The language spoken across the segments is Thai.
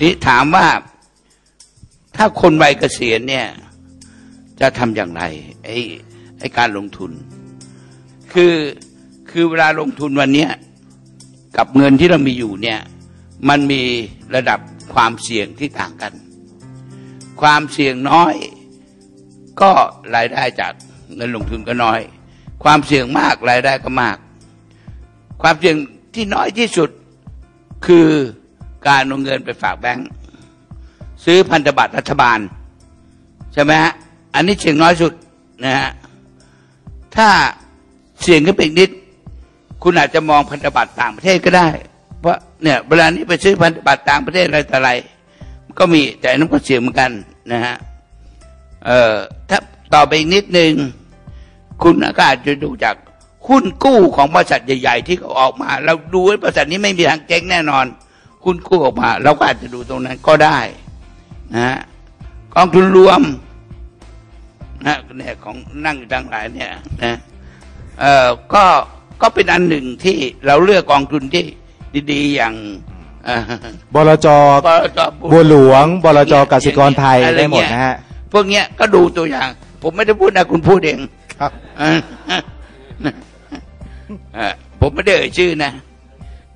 นี่ถามว่าถ้าคนวัยเกษียณเนี่ย จะทำอย่างไรไอ้ไอ้การลงทุน คือคือเวลาลงทุนวันเนี้ยกับเงินที่เรามีอยู่เนี่ย มันมีระดับความเสี่ยงที่ต่างกัน ความเสี่ยงน้อย ก็รายได้จากเงินลงทุนก็น้อย ความเสี่ยงมากรายได้ก็มาก ความเสี่ยงที่น้อยที่สุดคือ การเอาเงินไปฝากแบงก์ซื้อพันธบัตรรัฐบาล ใช่ไหมฮะอันนี้เสี่ยงน้อยสุดนะฮะถ้าเสี่ยงขึ้นไปอีกนิด คุณอาจจะมองพันธบัตรต่างประเทศก็ได้ เพราะเนี่ยเวลานี้ไปซื้อพันธบัตรต่างประเทศอะไรต่ออะไร ก็มีแต่นนั้นก็เสี่ยงเหมือนกันนะฮะเอ่อถ้าต่อไปอีกนิดนึงคุณก็อาจจะดูจากหุ้นกู้ของบริษัทใหญ่ ๆ ที่เขาออกมา เราดูว่าบริษัทนี้ไม่มีทางเจ๊งแน่นอน หุ้นกู้ออกมาเราก็อาจจะดูตรงนั้นก็ได้นะฮะกองทุนรวมนะเนี่ยของนั่งอยู่ทั้งหลายเนี่ยนะเอ่อก็ก็เป็นอันหนึ่งที่เราเลือกกองทุนที่ดีๆอย่างเอ่อบลจบลจบัวหลวงบลจกสิกรไทยอะไรได้หมดเงี้ยนะฮะพวกเนี้ยก็ดูตัวอย่าง ผมไม่ได้พูดนะคุณพูดเองครับเออเออผมไม่ได้เอ่ยชื่อนะ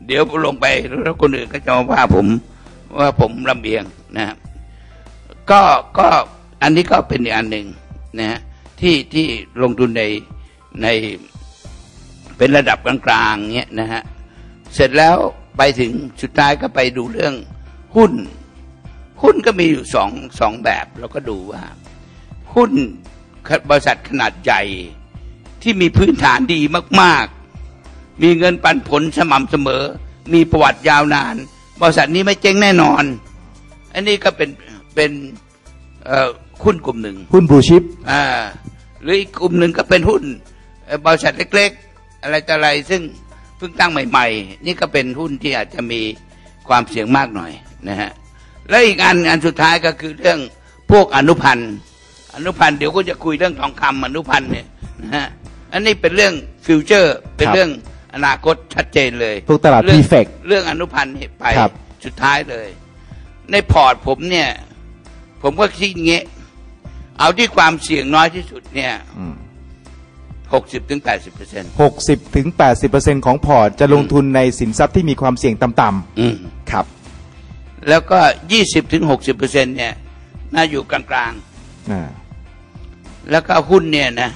เดี๋ยวลงไปแล้วคนอื่นก็จะมาว่าผมว่าผมลำเอียงนะก็ก็อันนี้ก็เป็นอันหนึ่งนะฮะที่ที่ลงทุนในในเป็นระดับกลางๆเนี้ยนะฮะเสร็จแล้วไปถึงสุดท้ายก็ไปดูเรื่องหุ้น หุ้นก็มีอยู่สองสองแบบเราก็ดูว่า หุ้นบริษัทขนาดใหญ่ที่มีพื้นฐานดีมาก ๆ มีเงินปันผลสม่ำเสมอ มีประวัติยาวนาน บริษัทนี้ไม่เจ๊งแน่นอน อันนี้ก็เป็นเป็นเอ่อหุ้นกลุ่มหนึ่งหุ้นบลูชิปอ่าหรืออีกกลุ่มหนึ่งก็เป็นหุ้นเอ่อบริษัทเล็ก ๆ อะไรต่ออะไรซึ่งเพิ่งตั้งใหม่ ๆ นี่ก็เป็นหุ้นที่อาจจะมีความเสี่ยงมากหน่อยนะฮะและอีกอันอันสุดท้ายก็คือเรื่องพวกอนุพันธ์อนุพันธ์เดี๋ยวก็จะคุยเรื่องทองคำอนุพันธ์เนี่ยนะฮะอันนี้เป็นเรื่องฟิวเจอร์เป็นครับเรื่อง อนาคตชัดเจนเลยพวกตลาดเรื่อง Perfect เรื่องอนุพันธ์เนี่ยไปครับ สุดท้ายเลย ในพอร์ตผมเนี่ย ผมก็คิดอย่างเงี้ยเอาที่ความเสี่ยงน้อยที่สุดเนี่ยหกสิบถึงแปดสิบเปอร์เซ็นต์หกสิบถึงแปดสิบเปอร์เซ็นของพอร์ต จะลงทุนในสินทรัพย์ที่มีความเสี่ยงต่ำๆครับ แล้วก็ยี่สิบถึงหกสิบเปอร์เซ็นต์เนี่ย น่าอยู่กลางอ่าๆ แล้วก็หุ้นเนี่ยนะ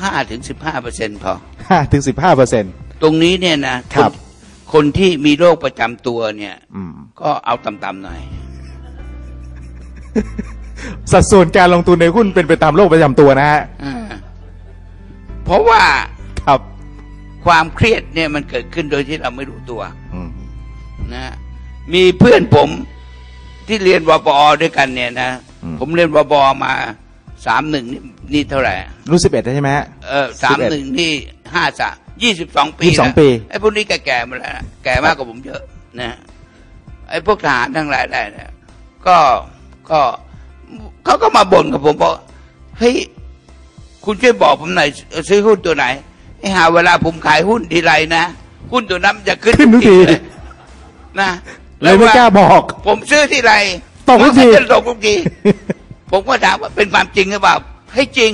ห้าถึงสิบห้าเปอร์เซ็นต์พอห้าถึงสิบห้าเปอร์เซ็นตรงนี้เนี่ยนะครับนคนที่มีโรคประจำตัวเนี่ยอืมก็เอาต่ำๆหน่อย สัดส่วนการลงทุนในหุ้นเป็นไปตามโรคประจำตัวนะฮะอ่าเพราะว่าครับความเครียดเนี่ยมันเกิดขึ้นโดยที่เราไม่รู้ตัวอืมนะมีเพื่อนผมที่เรียนวบอด้วยกันเนี่ยนะ ผมเรียนวบอมา สามหนึ่งนี่นี่เท่าไหร่รู้สิบเอ็ดใช่ไหมฮะเออสามหนึ่งนี่ห้าสามยี่สิบสองปี22นะปีไอ้พวกนี้แก่ๆมาแล้วนะแก่มากกว่าผมเยอะนะไอ้พวกทหารทั้งหลายได้เนี่ยก็ก็เขาก็มาบ่นกับผมบอกเฮ้ยคุณช่วยบอกผมหน่อยซื้อหุ้นตัวไหนไอ้หาเวลาผมขายหุ้นทีไรนะหุ้นตัวนั้นมันจะขึ้นขึ้นทุกทีเลยนะเลยไม่กล้าบอก ผมซื้อที่ไรตกทุกทีมันจะตกทุกที ผมก็ถามว่าเป็นความจริงหรือเปล่าให้จริง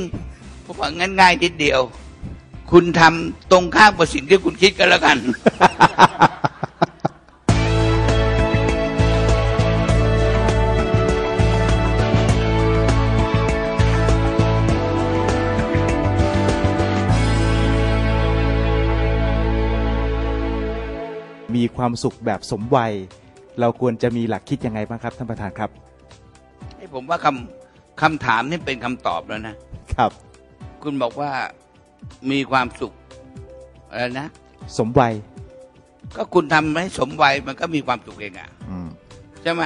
ผมว่างั้นง่ายนิดเดียว คุณทำตรงข้ามกับสิ่งที่คุณคิดกันแล้วกันมีความสุขแบบสมวัย เราควรจะมีหลักคิดยังไงบ้างครับท่านประธานครับ ให้ผมว่าคำ คำถามนี่เป็นคำตอบแล้วนะ ครับ คุณบอกว่ามีความสุขอะไรนะ สมวัย ก็คุณทำให้สมวัยมันก็มีความสุขเองอะอืม ใช่ไหม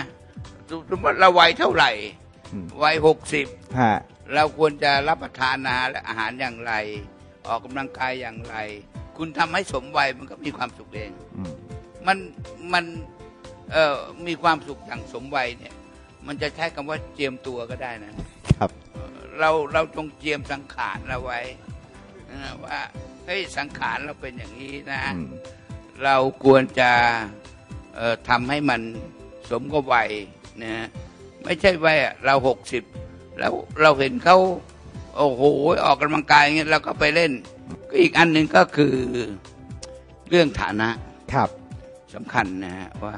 สมมติเราวัยเท่าไหร่ อืม วัยหกสิบ ฮะ เราควรจะรับประทานอาหารและอาหารอย่างไร ออกกำลังกายอย่างไร คุณทำให้สมวัยมันก็มีความสุขเอง อืม มันมันเอ่อมีความสุขอย่างสมวัยเนี่ย มันจะใช้คำว่าเจียมตัวก็ได้นะครับ เราเราจงเจียมสังขารเราไว้นะว่าเฮ้ยสังขารเราเป็นอย่างนี้นะอืมเราควรจะเอ่อทำให้มันสมกับวัยนะฮะไม่ใช่ว่าเราหกสิบแล้วเราเห็นเขาโอ้โหออกกำลังกายอย่างเงี้ยเราก็ไปเล่น ก็อีกอันหนึ่งก็คือเรื่องฐานะครับสำคัญนะฮะว่า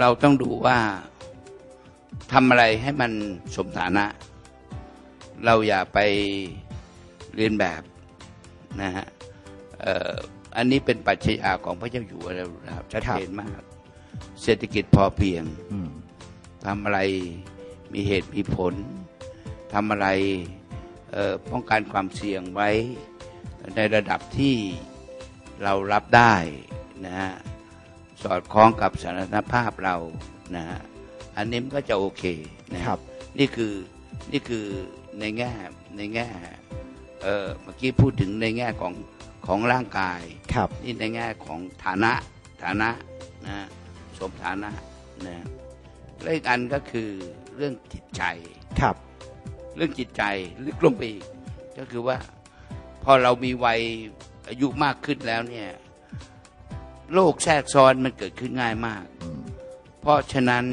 เราต้องดูว่า ทำอะไรให้มันสมฐานะ เราอย่าไปเรียนแบบนะฮะอันนี้เป็นปรัชญาของพระเจ้าอยู่หัวเรานะครับชัดเจนมาก เศรษฐกิจพอเพียงทำอะไรมีเหตุมีผลทำอะไรป้องกันความเสี่ยงไว้ในระดับที่เรารับได้นะฮะสอดคล้องกับสถานภาพเรานะฮะ อันนี้มันก็จะโอเคนะครับ นี่คือนี่คือในแง่ในแง่เอ่อเมื่อกี้พูดถึงในแง่ของของร่างกายครับนี่ในแง่ของฐานะฐานะนะสมฐานะนะและอีกอันก็คือเรื่องจิตใจครับ เรื่องจิตใจลึกลงไปอีกก็คือว่าพอเรามีวัยอายุมากขึ้นแล้วเนี่ยโรคแทรกซ้อนมันเกิดขึ้นง่ายมากอืมเพราะฉะนั้น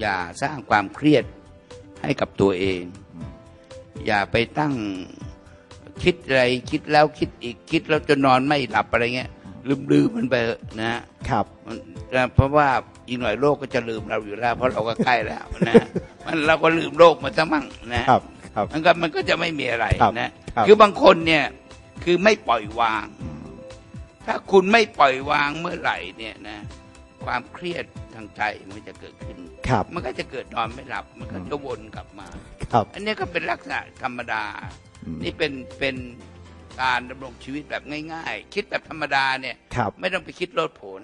อย่าสร้างความเครียดให้กับตัวเอง อย่าไปตั้งคิดอะไรคิดแล้วคิดอีกคิดแล้วจะนอนไม่หลับอะไรเงี้ยลืมลืมมันไปเถอะนะฮะครับมันเพราะว่าอีกหน่อยโลกก็จะลืมเราอยู่แล้ว เพราะเราก็ใกล้แล้วนะมันเราก็ลืมโลกมาซะมั่งนะครับครับมันก็มันก็จะไม่มีอะไรครับนะครับคือบางคนเนี่ยคือไม่ปล่อยวาง ถ้าคุณไม่ปล่อยวางเมื่อไหร่เนี่ยนะ ความเครียดทางใจมันจะเกิดขึ้น ครับ มันก็จะเกิดนอนไม่หลับ มันก็จะวนกลับมา ครับ อันนี้ก็เป็นลักษณะธรรมดาอืมนี่เป็นเป็นการดำรงชีวิตแบบง่าย ๆ คิดแบบธรรมดาเนี่ยครับไม่ต้องไปคิดโลดโผน